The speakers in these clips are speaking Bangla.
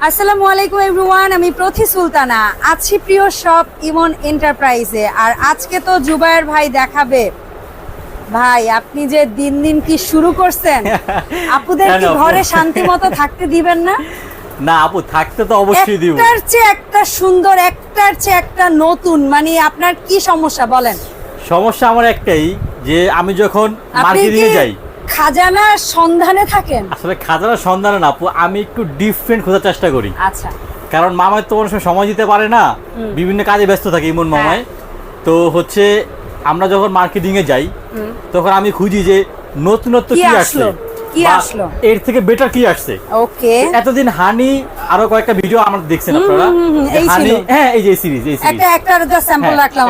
আসসালামু আলাইকুম এভরিওয়ান আমি প্রথি সুলতানা। আছি প্রিয় শপ ইমন এন্টারপ্রাইজে আর আজকে তো জুবায়ের ভাই দেখাবে। ভাই আপনি যে দিন দিন কি শুরু করছেন? আপুদের কি ঘরে শান্তি মতো থাকতে দিবেন না? না আপু থাকতে তো অবশ্যই দিব। একটার চেয়ে একটা সুন্দর একটার চেয়ে একটা নতুন মানে আপনার কি সমস্যা বলেন? সমস্যা আমার একটাই যে আমি যখন মার্কেটিং যাই খাজানার সন্ধানে থাকেন? আসলে খাজানা সন্ধানে না আপু আমি একটু ডিফারেন্ট খোঁজার চেষ্টা করি। আচ্ছা। কারণ মামায় তো অনেক সময় দিতে পারে না বিভিন্ন কাজে ব্যস্ত থাকে ইমন হ্যাঁ। মামায় তো হচ্ছে আমরা যখন মার্কেটিং এ যাই তখন আমি খুঁজি যে নতুনত্ব কি আসলো? কি আসলো? এর থেকে বেটার কি আসছে? ওকে। এতদিন হানি আরও কয়েকটা ভিডিও আমরা দেখছেন আপনারা। হানি হ্যাঁ এই যে সিরিজ এই সিরিজ একটা একটা স্যাম্পল রাখলাম।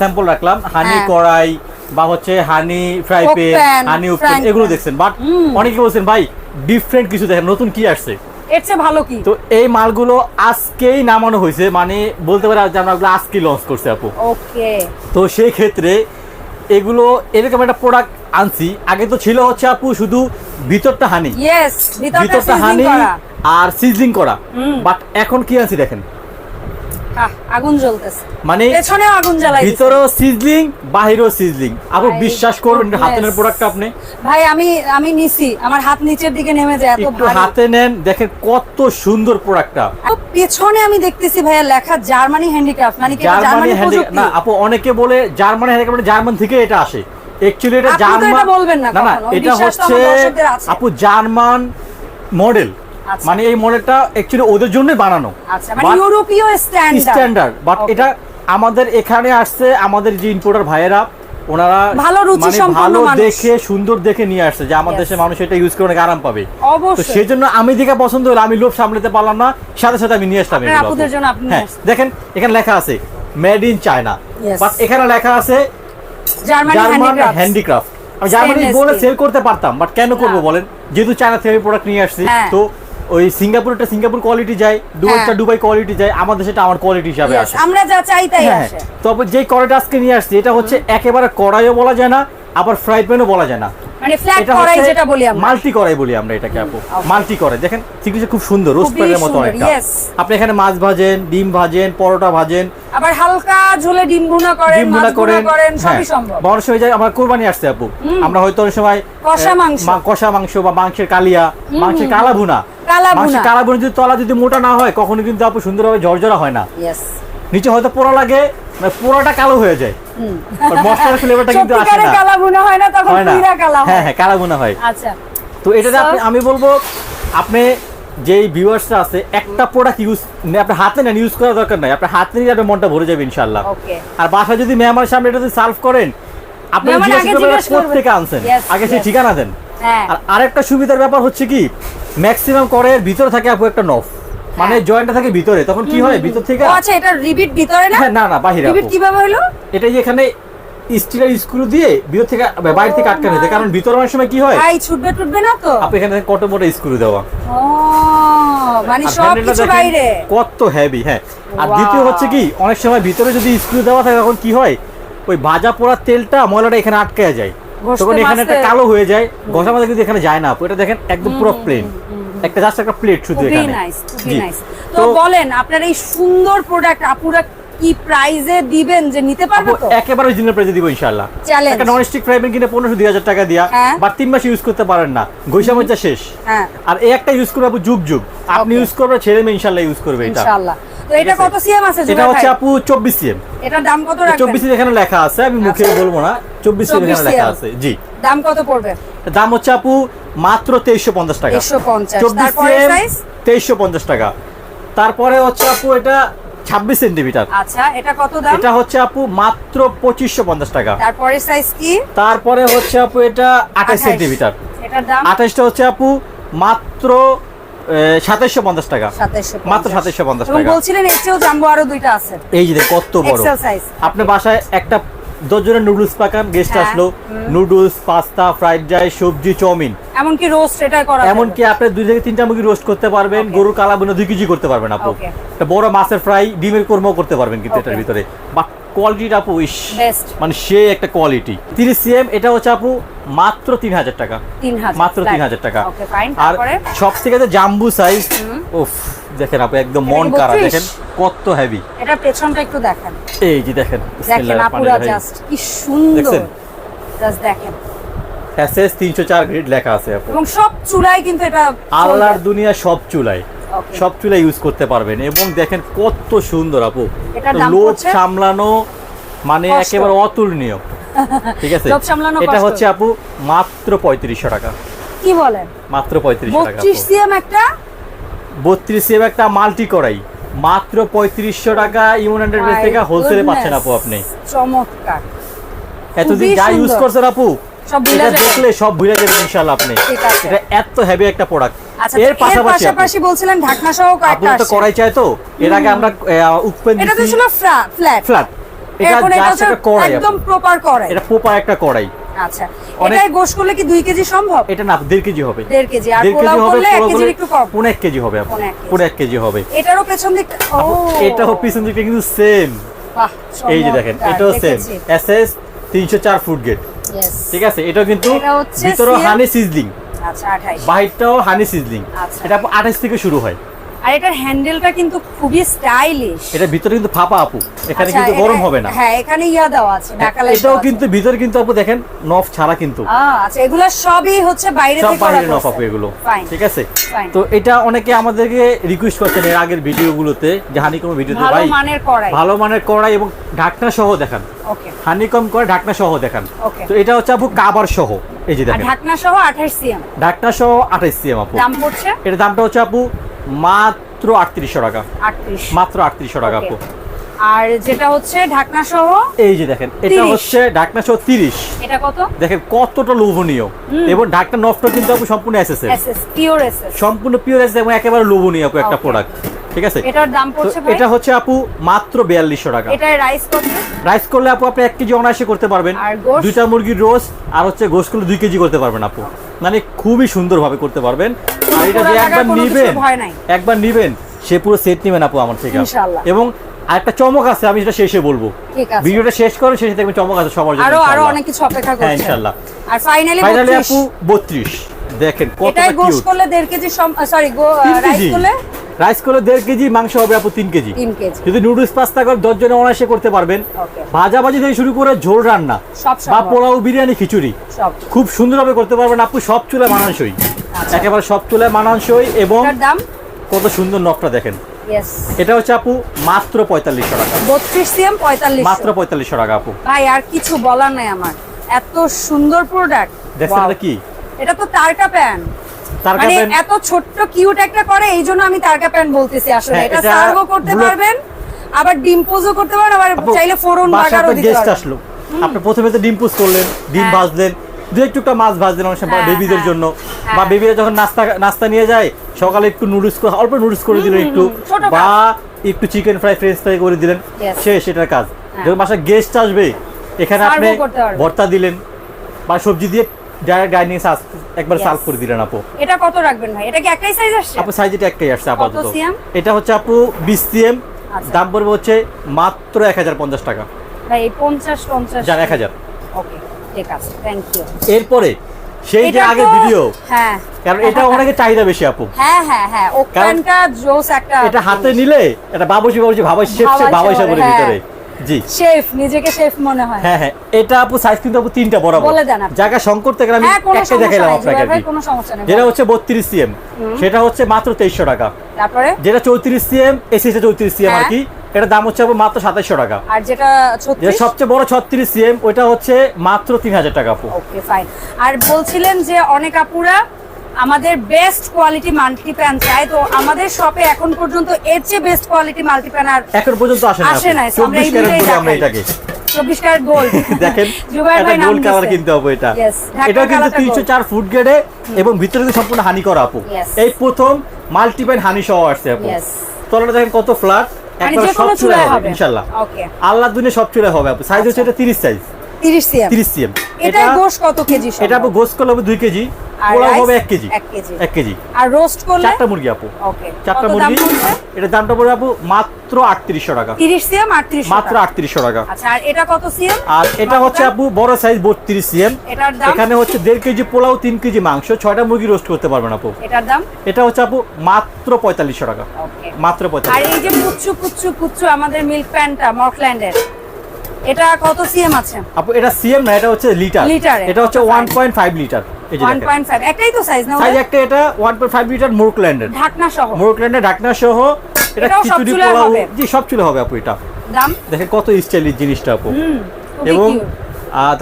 স্যাম্পল রাখলাম। হানি হ্যাঁ। কড়াই বা হচ্ছে honey fry pan, honey frying এগুলো দেখছেন। বাট অনেকে বলছেন ভাই ডিফারেন্ট কিছু দেখেন নতুন কি আসছে? এর চেয়ে ভালো কি? তো এই মালগুলো আজকেই নামানো হয়েছে মানে বলতে পারে যে আমরা আজকেই লঞ্চ করছে আপু। ওকে তো সেই ক্ষেত্রে এগুলো এরকম একটা প্রোডাক্ট আনছি। আগে তো ছিল হচ্ছে আপু শুধু ভিতরটা হানি ভিতরটা হানি আর সিজলিং করা। বাট এখন কি আনছি দেখেন? আগুন জ্বলতেছে। মানে পেছনেও আগুন জ্বালাই দিছে। ভিতরেও সিজলিং বাহিরেও সিজলিং আপু বিশ্বাস করবেন হাতের প্রোডাক্ট আপনি। ভাই আমি আমি নিছি। আমার হাত নিচের দিকে নেমে যায় এত ভারী। হাতে নেন দেখেন কত সুন্দর প্রোডাক্টটা পেছনে আমি দেখতেছি ভাইয়া লেখা জার্মানি হ্যান্ডিক্রাফট মানে কি জার্মানি জার্মানি না আপু অনেকে বলে জার্মানি হ্যান্ডি জার্মান থেকে এটা আসে। অ্যাকচুয়ালি এটা জার্মান না এটা হচ্ছে। আপু জার্মান মডেল। মানে এই মডেলটা অ্যাকচুয়ালি ওদের জন্যই বানানো। আচ্ছা মানে ইউরোপীয় স্ট্যান্ডার্ড স্ট্যান্ডার্ড বাট এটা আমাদের এখানে আসছে আমাদের যে ইম্পোর্টার ভাইয়েরা ওনারা ভালো রুচি মানে সম্পন্ন ভালো দেখে সুন্দর দেখে নিয়ে আসছে যে Yes. দেশে মানুষ এটা ইউজ করে অনেক আরাম পাবে। তো সেই জন্য আমি দেখে পছন্দ হলো আমি লোভ সামলাতে পারলাম না সাথে সাথে আমি নিয়ে আসলাম। জন্য হ্যাঁ দেখেন এখানে লেখা আছে মেড ইন চায়না বাট এখানে লেখা আছে জার্মানি হ্যান্ডিক্রাফট আমি জার্মানি বলে। সেল করতে পারতাম বাট কেন করব বলেন? যেহেতু চায়না থেকে প্রোডাক্ট নিয়ে আসছি হ্যাঁ। তো ওই সিঙ্গাপুরটা সিঙ্গাপুর কোয়ালিটি যায় দুবাইটা হ্যাঁ। দুবাই কোয়ালিটি যায় আমাদের সেটা আমার কোয়ালিটি হিসাবে আসে। আমরা যা চাই তাই হ্যাঁ আসে। তবে যে কড়াইটা আজকে নিয়ে আসছি এটা হচ্ছে একেবারে কড়াইও বলা যায় না আবার ফ্রাই প্যানও বলা যায় না। মানে ফ্ল্যাট হচ্ছে যেটা বলি আমরা। মাল্টি কড়াই বলি আমরা এটাকে আপু। মাল্টি কড়াই। দেখেন খুব সুন্দর রোস্ট প্যানের মতো অনেকটা। আপনি এখানে মাছ ভাজেন ডিম ভাজেন পরোটা ভাজেন। আবার হালকা ঝোলে ডিম ভুনা করেন ডিম ভুনা করেন হ্যাঁ। সবই সম্ভব। সময় যায় আমার কোরবানি আসছে আপু। আমরা হয়তো অনেক সময় কষা মাংস। কষা মাংস বা মাংসের কালিয়া মাংসের কালা ভুনা কালা মাংসের ভুনা। কালা ভুনা যদি তলা যদি মোটা না হয় কখনো কিন্তু আপু সুন্দরভাবে ঝরঝরা হয় না। নিচে হয়তো পোড়া লাগে মানে পোড়াটা কালো হয়ে যায়। আর মশলার ফ্লেভারটা কিন্তু আসে না। কালা ভুনা হয় না তখন পুরা কালা হ্যাঁ। হয় হ্যাঁ কালা ভুনা হয়। আচ্ছা। তো এটাতে আপনি আমি বলব আপনি যেই ভিউয়ার্সটা আছে একটা প্রোডাক্ট ইউজ আপনার হাতে নেন ইউজ করার দরকার নাই। আপনার হাতে নিয়ে আপনার মনটা ভরে যাবে ইনশাল্লাহ আর বাসায় যদি মেহমানের সামনে এটা যদি সার্ভ করেন আপনি জিজ্ঞেস আগে করবেন করবে। কোথেকে আনছেন? আগে yes. ঠিকানা দেন। আর আরেকটা সুবিধার ব্যাপার হচ্ছে কি ম্যাক্সিমাম করের ভিতরে থাকে আপু একটা নফ মানে জয়েন্টটা থাকে ভিতরে তখন কি হয়? ভিতর থেকে আচ্ছা এটা রিবিট ভিতরে না? হ্যাঁ না না বাহিরে রিবিট কীভাবে হলো? এটা যে এখানে স্টিলের স্ক্রু দিয়ে ভিতর থেকে বাইরে থেকে আটকানো হয়েছে কারণ ভিতরে অনেক সময় কি হয়? ভাই ছুটবে টুটবে না তো? আপনি এখানে কত বড় স্ক্রু দেওয়া? ও মানে সব কিছু বাইরে। কত হেভি হ্যাঁ। আর দ্বিতীয় হচ্ছে কি অনেক সময় ভিতরে যদি স্ক্রু দেওয়া থাকে তখন কি হয়? ওই ভাজা পোড়ার তেলটা ময়লাটা এখানে আটকে যায়। তখন এখানে একটা কালো হয়ে যায় ঘষা মাঝে কিন্তু এখানে যায় না। এটা দেখেন একদম পুরো প্লেন একটা জাস্ট একটা প্লেট শুধু এখানে। নাইস খুবই নাইস তো বলেন আপনার এই সুন্দর প্রোডাক্ট আপুরা কি প্রাইজে দিবেন যে নিতে পারব তো? একেবারে অরিজিনাল প্রাইসে দিব ইনশাআল্লাহ. একটা নন স্টিক ফ্রাই প্যান কিনে পনেরোশো দুই হাজার টাকা দিয়া হ্যাঁ। বা তিন মাস ইউজ করতে পারেন না। গৈসা মজা শেষ। হ্যাঁ। আর এই একটা ইউজ করবে যুগ যুগ। আপনি ইউজ করবে ছেলে মেয়ে ইনশাল্লাহ ইউজ করবে এটা। ইনশাআল্লাহ। তো এটা কত সিএম আছে এটা হচ্ছে আপু চব্বিশ সিএম এটার দাম কত রাখবেন? চব্বিশ এখানে লেখা আছে আমি মুখে আচ্ছা। বলব না। চব্বিশ 24 এখানে লেখা আছে জি। দাম কত পড়বে? দাম হচ্ছে আপু মাত্র তেইশশো পঞ্চাশ টাকা। 150 চব্বিশ তারপরে সাইজ তেইশশো পঞ্চাশ টাকা। তারপরে হচ্ছে আপু এটা ছাব্বিশ সেন্টিমিটার। আচ্ছা এটা কত দাম? এটা হচ্ছে আপু মাত্র পঁচিশশো পঞ্চাশ টাকা। তারপরে সাইজ কি? তারপরে হচ্ছে আপু এটা আঠাশ 28 সেন্টিমিটার। এটার দাম? আঠাশটা হচ্ছে আপু মাত্র সাতাইশশো পঞ্চাশ টাকা। মাত্র 2750 এবং টাকা। বলছিলেন এর চেয়েও জাম্বো আরও দুইটা আছে। এই যে কত বড়। আপনি বাসায় একটা নুডলস পাকান গেস্ট হ্যাঁ, আসলো নুডলস পাস্তা ফ্রাইড রাইস সবজি চাউমিন। এমনকি রোস্ট এটা করা এমনকি আপনি দুই থেকে তিনটা মুরগি রোস্ট করতে পারবেন গরুর কালা বোনা দুই কেজি করতে পারবেন আপু। বড় মাছের ফ্রাই ডিমের কোরমাও করতে পারবেন কিন্তু এটার ভিতরে। কোয়ালিটিটা আপু ইস মানে সে একটা কোয়ালিটি তিরিশ সিএম এটা হচ্ছে আপু মাত্র তিন হাজার টাকা। তিন হাজার মাত্র তিন হাজার টাকা। আর সব থেকে যে জাম্বু সাইজ উফ দেখেন আপু একদম মন কারা দেখেন কত হেভি এটা পেছনটা একটু দেখেন। এই যে দেখেন দেখেন আপুরা জাস্ট কি সুন্দর? জাস্ট দেখেন। এসএস তিনশো চার গ্রেড লেখা আছে আপু। এবং সব চুলাই কিন্তু এটা আল্লাহর দুনিয়া সব Okay. সব চুলা ইউজ করতে পারবেন এবং দেখেন কত সুন্দর আপু। লোড সামলানো মানে। একেবারে অতুলনীয়। ঠিক আছে? এটা হচ্ছে আপু মাত্র পঁয়ত্রিশশো টাকা। কি বলেন? মাত্র পঁয়ত্রিশশো টাকা বত্রিশ সিএম একটা? বত্রিশ সিএম একটা মাল্টি করাই মাত্র পঁয়ত্রিশশো টাকা ইউনাইটেড My থেকে হোলসেলে পাচ্ছেন আপু আপনি। চমৎকার। এতদিন যা ইউজ করছেন আপু এটা। দেখলে সব ভুলে যাবেন ইনশাআল্লাহ আপনি। এটা এত হেভি একটা প্রোডাক্ট এর এর পাশাপাশি বলছিলেন ঢাকনা সহ আপনি তো করাই চাই তো? এর আগে আমরা উপেন এটা তো ছিল ফ্ল্যাট। ফ্ল্যাট। এটা জাস্ট একটা কড়াই একদম প্রপার কড়াই। এটা পোপা একটা কড়াই। আচ্ছা। এটাই গোশ করলে কি দুই কেজি সম্ভব? এটা না দেড় কেজি হবে। দেড় কেজি। আর পোলাও করলে এক পোলাও একটু কম। পনেরো এক কেজি হবে পনেরো এক কেজি। হবে। এটারও পেছন দিক ও। এটাও পিছন কিন্তু সেম বাহ, এই যে দেখেন চমৎকার, এটাও সেম। এসএস তিনশো চার ফুট গেট ঠিক আছে? এটাও কিন্তু এটা হানি সিজলিং আচ্ছা 28 বাইটটাও হানি সিজলিং। এটা আপু আঠাশ থেকে শুরু হয়। আর এটার হ্যান্ডেলটা কিন্তু খুবই স্টাইলিশ। এটা ভিতরে কিন্তু ফাঁপা আপু। এখানে কিন্তু গরম হবে না। হ্যাঁ এখানে ইয়া দেওয়া আছে এটাও কিন্তু ভিতরে কিন্তু আপু দেখেন নফ ছাড়া কিন্তু। আচ্ছা এগুলো সবই হচ্ছে বাইরে থেকে বাইরে নফ আপু এগুলো। ঠিক আছে? তো এটা অনেকে আমাদেরকে রিকোয়েস্ট করছেন এর আগের ভিডিওগুলোতে যে হানিকম ভিডিওতে ভালো মানের কড়াই। ভালো মানের কড়াই এবং ঢাকনা সহ দেখান। ওকে হানিকম করে ঢাকনা সহ দেখান। তো এটা হচ্ছে আপু কাবার সহ এই যে দেখেন। ঢাকনা সহ 28 সিএম। ঢাকনা সহ আঠাইশ সিএম আপু। দাম পড়ছে? এটার দামটা হচ্ছে আপু মাত্র আটত্রিশশো টাকা। 38 মাত্র আটত্রিশশো টাকা আপু। আর যেটা হচ্ছে ঢাকনা সহ এই যে দেখেন এটা হচ্ছে ঢাকনা সহ তিরিশ। এটা কত? দেখেন কতটা লোভনীয়। এবং ঢাকনা নফটা কিন্তু আপু সম্পূর্ণ এসএসএর এসএস পিওর এসএস সম্পূর্ণ পিওর এসএস এবং একেবারে লোভনীয় আপু একটা প্রোডাক্ট ঠিক আছে? এটার দাম পড়ছে এটা হচ্ছে আপু মাত্র বিয়াল্লিশশো টাকা। এটা রাইস কত? রাইস করলে আপু আপনি এক কেজি অনায়াসে করতে পারবেন। আর দুইটা মুরগির রোস্ট আর হচ্ছে গোশ করলে দুই কেজি করতে পারবেন আপু। মানে খুবই সুন্দরভাবে করতে পারবেন। আর এটা যে একবার নেবেন একবার নিবেন সে পুরো সেট নেবেন আপু আমার থেকে। এবং আর একটা চমক আছে আমি সেটা শেষে বলব। ঠিক আছে। ভিডিওটা শেষ করে শেষে দেখবেন চমক আছে সবার জন্য আরও আরও অনেক কিছু অপেক্ষা হ্যাঁ করছে ইনশাআল্লাহ। আর ফাইনালি ফাইনালি আপু বত্রিশ। দেখেন কতটা এটাই গোশ করলে দেড় কেজি সরি রাইস করলে রাইস করলে দেড় কেজি মাংস হবে আপু তিন কেজি। যদি নুডলস পাস্তা করে দশ জনে অনায়াসে করতে পারবেন। ওকে। ভাজাভাজি থেকে শুরু করে ঝোল রান্না বা পোলাও বিরিয়ানি খিচুড়ি খুব সুন্দরভাবে করতে পারবেন আপু সব চুলায় মানানসই। আচ্ছা। একেবারে সব চুলায় মানানসই এবং কত সুন্দর নখটা দেখেন। এটা হচ্ছে আপু মাত্র পঁয়তাল্লিশশো টাকা। বত্রিশ সিএম পঁয়তাল্লিশ। মাত্র পঁয়তাল্লিশশো টাকা আপু। ভাই আর কিছু বলার নাই আমার। এত সুন্দর প্রোডাক্ট দেখছেন কি? এটা তো তারকা প্যান। তার মানে এত ছোট্ট কিউট একটা করে এই জন্য আমি তারকা প্যান বলতেছি আসলে। হ্যাঁ, এটা সার্ভও করতে পারবেন আবার ডিম পোজও করতে পারবেন আবার চাইলে ফোড়ন বাসায় বাগারও দিতে পারবেন। আসলো। আপনি প্রথমে তো ডিম করলেন ডিম হ্যাঁ। ভাজলেন দু একটু একটা মাছ ভাজলেন অনেক সময় বেবিদের হ্যাঁ। জন্য। বা বেবিরা যখন নাস্তা নাস্তা নিয়ে যায় সকালে একটু নুডলস করে অল্প নুডলস করে দিলেন একটু বা একটু চিকেন ফ্রাই ফ্রেঞ্চ ফ্রাই করে দিলেন শেষ এটার কাজ। যখন বাসায় গেস্ট আসবে এখানে আপনি ভর্তা দিলেন বা সবজি দিয়ে ডাইরেক্ট একবার. করে দিলেন আপু। এটা কত রাখবেন ভাই? এটা কি একটাই সাইজ আসছে? আপু সাইজ এটা একটাই আসছে আপাতত। এটা হচ্ছে আপু বিশ সিএম। আচ্ছা। দাম পড়বে হচ্ছে মাত্র টাকা। ভাই ওকে ঠিক আছে থ্যাংক ইউ এরপরে সেই যে তো- ভিডিও হ্যাঁ। কারণ এটা অনেকের চাহিদা বেশি আপু। হ্যাঁ হ্যাঁ হ্যাঁ। ওখানটা জোস একটা এটা হাতে নিলে এটা বাবুসি বাবুসি ভাবাই শেফ শেফ ভাবাই হ্যাঁ। ভিতরে। জি। শেফ নিজেকে শেফ মনে হয়। হ্যাঁ হ্যাঁ। এটা আপু সাইজ কিন্তু আপু তিনটা বরাবর। বলে দেন জায়গা সংকট থেকে আমি হ্যাঁ একটা দেখাইলাম আপনাকে আর কোনো সমস্যা নেই যেটা হচ্ছে বত্রিশ সিএম। সেটা হচ্ছে মাত্র তেইশশো টাকা। তারপরে? যেটা চৌত্রিশ সিএম এসি চৌত্রিশ সিএম আর হ্যাঁ। কি এটার দাম হচ্ছে মাত্র সাতাইশশো টাকা। আর যেটা সবচেয়ে বড় ছত্রিশ সিএম ওইটা হচ্ছে মাত্র তিন হাজার টাকা আপু। ওকে ফাইন আর বলছিলেন যে অনেক আপুরা আমাদের বেস্ট কোয়ালিটি মাল্টি প্যান চায় তো আমাদের শপে এখন পর্যন্ত এর চেয়ে বেস্ট কোয়ালিটি মাল্টি প্যান আর এখন পর্যন্ত আসে না আমরা চব্বিশ এই ক্যারেট গোল্ড দেখেন জুবাইর এটা ভাই নাম কালার কিনতে হবে এটা। এটাও কিন্তু কালারটা তিনশো gold। চার ফুট গেটে এবং ভিতরে কিন্তু সম্পূর্ণ হানি করা আপু। এই প্রথম মাল্টিপ্যান হানি সহ আসছে আপু. তলাটা দেখেন কত ফ্ল্যাট একবার সব হবে আল্লাহ দুনিয়া সব চুলায় হবে আপু। সাইজ হচ্ছে আচ্ছা। এটা তিরিশ সাইজ তিরিশ সিএম সিএম গোশ কত কেজি এটা আপু করলে হবে দুই কেজি পোলাও হবে এক কেজি এক কেজি। এক কেজি। আর রোস্ট করলে? চারটা মুরগি আপু। ওকে চারটা মুরগি এটার দামটা পড়বে আপু মাত্র আটত্রিশশো টাকা। তিরিশ সিএম আটত্রিশ মাত্র আটত্রিশশো টাকা। আচ্ছা আর এটা কত সিএম? আর এটা হচ্ছে আপু বড় সাইজ বত্রিশ সিএম। এটার দাম? এখানে হচ্ছে দেড় কেজি পোলাও তিন কেজি মাংস ছয়টা মুরগি রোস্ট করতে পারবেন আপু। এটার দাম? এটা হচ্ছে আপু মাত্র পঁয়তাল্লিশশো টাকা। ওকে মাত্র আর পঁয়তাল্লিশ এই যে পুচ্ছু পুচ্ছু পুচ্ছু আমাদের মিল্ক প্যান্টটা মর্কল্যান্ডের এটা কত সিএম আছে? আপু এটা সিএম না এটা হচ্ছে লিটার। লিটারে, এটা হচ্ছে কত one size? Point five litre. এই যে ওয়ান পয়েন্ট ফাইভ একটাই তো সাইজ না সাইজ একটা এটা ওয়ান পয়েন্ট ফাইভ লিটার মোরকল্যান্ডের। ঢাকনা সহ। মোরকল্যান্ডের ঢাকনা সহ। এটা খিচুড়ি পোলাও। হবে? জি সব চুলে হবে আপু এটা। দাম? দেখেন কত স্টাইলিশ জিনিসটা আপু। এবং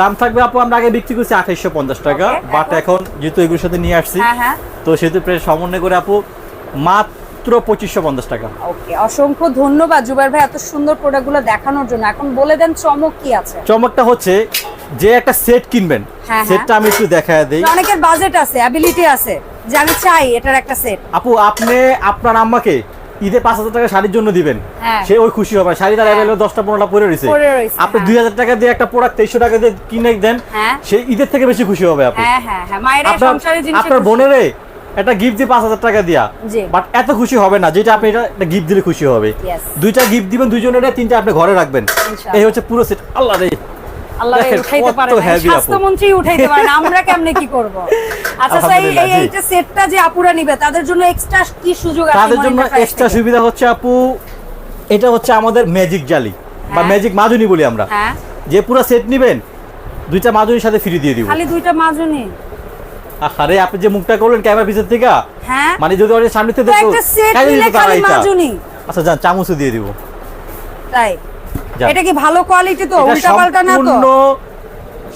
দাম থাকবে আপু আমরা আগে বিক্রি করছি আঠাইশশো পঞ্চাশ টাকা। বাট এখন? এখন যেহেতু এগুলোর সাথে নিয়ে আসছি হ্যাঁ হ্যাঁ। তো সেহেতু প্রায় সমন্বয় করে আপু মাত্র পঁচিশশো পঞ্চাশ টাকা। ওকে অসংখ্য ধন্যবাদ জুবাইর ভাই এত সুন্দর প্রোডাক্টগুলো দেখানোর জন্য। এখন বলে দেন চমক কি আছে? চমকটা হচ্ছে যে একটা সেট কিনবেন। হ্যাঁ, সেটটা আমি একটু দেখায় দিই। অনেকের বাজেট আছে অ্যাবিলিটি আছে যে আমি চাই এটার একটা সেট। আপু আপনি আপনার আম্মাকে ঈদে পাঁচ হাজার টাকা শাড়ির জন্য দিবেন। হ্যাঁ। সে ওই খুশি হবে। শাড়ি তার অ্যাভেলেবল দশটা পনেরোটা পরে রয়েছে। আপনি হ্যাঁ। দুই হাজার টাকা দিয়ে একটা প্রোডাক্ট তেইশশো টাকা দিয়ে কিনে দেন হ্যাঁ। সে ঈদের থেকে বেশি খুশি হবে আপু। হ্যাঁ হ্যাঁ হ্যাঁ। মায়ের আপনার সংসারের আপনার বোনেরে একটা গিফট দিয়ে পাঁচ হাজার টাকা দিয়া। বাট এত খুশি হবে না যেটা আপনি এটা গিফট দিলে খুশি হবে. দুইটা গিফট দিবেন দুইজনের তিনটা আপনি ঘরে রাখবেন। এই হচ্ছে পুরো সেট আল্লাহ রে। আল্লাহ উঠাইতে পারে না। স্বাস্থ্যমন্ত্রী উঠাইতে পারে না আমরা কেমনে কি করব? আচ্ছা এই এইটা সেটটা যে আপুরা নিবে তাদের জন্য এক্সট্রা কি সুযোগ আছে তাদের জন্য এক্সট্রা সুবিধা হচ্ছে আপু এটা হচ্ছে আমাদের ম্যাজিক জালি বা। ম্যাজিক মাজুনি বলি আমরা। হ্যাঁ। যে পুরো সেট নিবেন দুইটা মাজুনির সাথে ফ্রি দিয়ে দিব। খালি দুইটা মাজুনি? আরে আপনি যে মুখটা করলেন ক্যামেরা থেকে হ্যাঁ। মানে যদি ওর সামনে থেকে দেখো কাজে দিতে পারে খালি আচ্ছা যান চামচও দিয়ে দিব। তাই। এটা কি ভালো কোয়ালিটি তো? উল্টা পাল্টা না তো?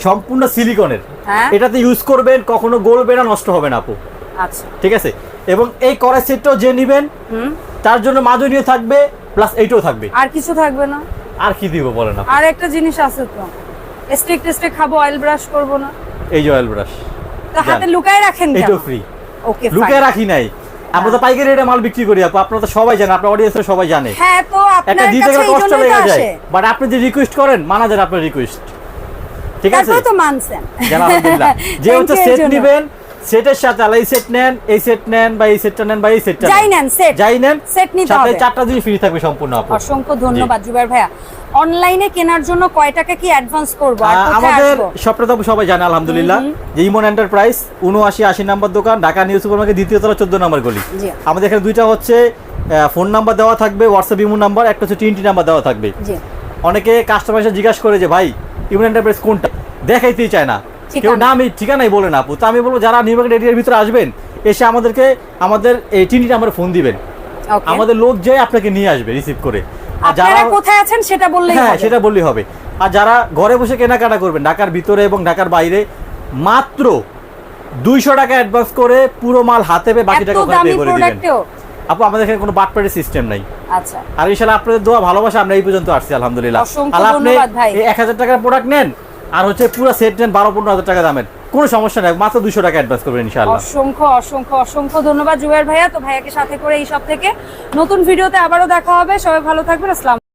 সম্পূর্ণ সিলিকনের হ্যাঁ। এটাতে ইউজ করবেন কখনো গলবে না নষ্ট হবে না আপু। আচ্ছা। ঠিক আছে? এবং এই কড়াই সেটটাও যে নিবেন তার জন্য মাজুনিও থাকবে প্লাস এইটাও থাকবে। আর কিছু থাকবে না? আর কি দিব বলেন আপু আর একটা জিনিস আছে তো। স্টিক টেস্টে খাব অয়েল ব্রাশ করব না। এই যে অয়েল ব্রাশ তো হাতে লুকায় রাখেন এটা ফ্রি ওকে লুকায় রাখি নাই। আমরা তো পাইকারি রেটে মাল বিক্রি করি আপু। আপনারা তো সবাই জানেন আপনার অডিয়েন্সে সবাই জানে। হ্যাঁ তো একটা আপনার দিতে গেলে কষ্ট লেগে যায়। বাট আপনি যে রিকোয়েস্ট করেন মানা যায় আপনার রিকোয়েস্ট ঠিক আছে? তো মানছেন। আলহামদুলিল্লাহ। যে হচ্ছে সেট। নিবেন সেটের সাথে আলাই সেট নেন এই সেট নেন বা এই সেটটা নেন বা এই সেটটা যাই নেন, set। যাই নেন Set নিতে সাথে হবে। চারটা জিনিস ফ্রি থাকবে সম্পূর্ণ আপু। অসংখ্য ধন্যবাদ জুবাইর ভাইয়া। অনলাইনে কেনার জন্য কয় টাকা কি অ্যাডভান্স করব? আর আমাদের আসব? সবটা তো সবাই জানে আলহামদুলিল্লাহ। যে ইমন এন্টারপ্রাইজ উনআশি আশি নাম্বার দোকান ঢাকা নিউ সুপার মার্কেট দ্বিতীয় তলা চোদ্দ নাম্বার গলি। আমাদের এখানে দুইটা হচ্ছে ফোন নাম্বার দেওয়া থাকবে হোয়াটসঅ্যাপ ইমো নাম্বার একটা হচ্ছে টিএনটি নাম্বার দেওয়া থাকবে। অনেকে কাস্টমার এসে জিজ্ঞাসা করে যে ভাই ইমন এন্টারপ্রাইজ কোনটা? দেখাইতেই চায় না। কেউ নাম এই ঠিকানাই বলে না আপু। তো আমি বলব যারা নিউ মার্কেট এরিয়ার ভিতরে আসবেন এসে আমাদেরকে আমাদের এই টিএনটি নাম্বারে ফোন দিবেন। আমাদের লোক যে আপনাকে নিয়ে আসবে রিসিভ করে। আর যারা কোথায় আছেন সেটা বললেই হ্যাঁ সেটা বললেই হবে। আর যারা ঘরে বসে কেনাকাটা করবেন ঢাকার ভিতরে এবং ঢাকার বাইরে মাত্র দুইশো টাকা অ্যাডভান্স করে পুরো মাল হাতে পেয়ে বাকি টাকা ওখানে পে করে দিবেন। আপু আমাদের এখানে কোনো বাটপাড়ির সিস্টেম নাই। আচ্ছা। আর ইনশাল্লাহ আপনাদের দোয়া ভালোবাসা আমরা এই পর্যন্ত আসছি আলহামদুলিল্লাহ। আর আপনি এক হাজার টাকার প্রোডাক্ট নেন আর হচ্ছে পুরো সেট নেন বারো, পনেরো হাজার টাকা দামের। কোনো সমস্যা নাই, মাত্র দুশো টাকা অ্যাডভান্স করবেন ইনশাল্লাহ অসংখ্য অসংখ্য অসংখ্য ধন্যবাদ জুবের ভাইয়া। তো ভাইয়াকে সাথে করে এই সব থেকে নতুন ভিডিওতে আবারও দেখা হবে। সবাই ভালো থাকবেন। আসসালাম